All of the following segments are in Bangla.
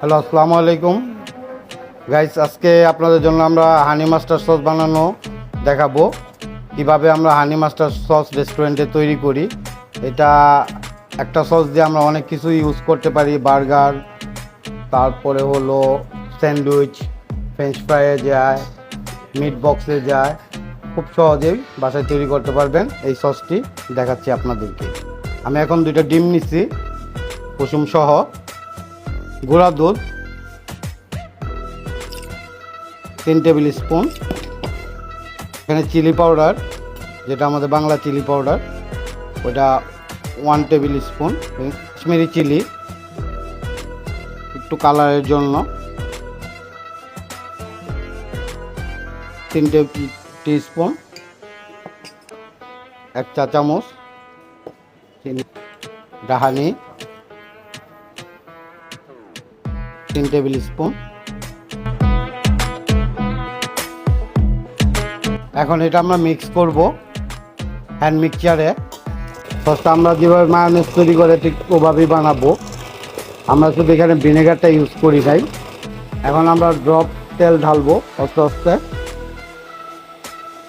হ্যালো, আসসালামু আলাইকুম। গাইস আজকে আপনাদের জন্য আমরা হানি মাস্টার সস বানানো দেখাবো। কীভাবে আমরা হানি মাস্টার সস রেস্টুরেন্টে তৈরি করি, এটা একটা সস দিয়ে আমরা অনেক কিছু ইউজ করতে পারি বার্গার তারপরে হলো স্যান্ডউইচ ফ্রেঞ্চ ফ্রাইয়ে যায় মিট বক্সে যায়। খুব সহজেই বাসায় তৈরি করতে পারবেন এই সসটি দেখাচ্ছি আপনাদেরকে। আমি এখন দুইটা ডিম নিচ্ছি কুসুম সহ। গুঁড়া দুধ তিন টেবিল স্পুন, এখানে চিলি পাউডার, যেটা আমাদের বাংলা চিলি পাউডার, ওটা one table spoon, Kashmiri chilli, একটু কালারের জন্য, তিন টি স্পুন এক চা চামচ ডাহানি তিন টেবিল স্পুন। এখন এটা আমরা মিক্স করব হ্যান্ড মিক্সচারে সসটা আমরা যেভাবে মায়োনেজ তৈরি করে ঠিক ওভাবেই বানাবো। আমরা শুধু এখানে ভিনেগারটা ইউজ করি নাই। এখন আমরা ড্রপ তেল ঢালবো আস্তে আস্তে।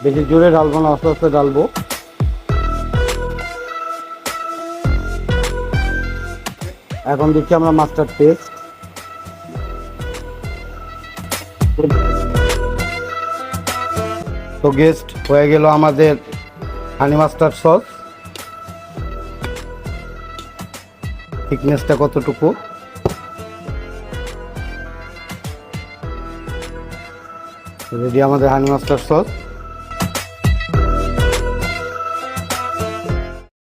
বেশি জোরে ঢালবো না, আস্তে আস্তে ঢালবো। এখন দিচ্ছি আমরা মাস্টার পেস্ট তো গেস্ট হয়ে গেল আমাদের হানি মাস্টার সস থিকনেসটা কতটুকু? রেডি আমাদের হানি মাস্টার সস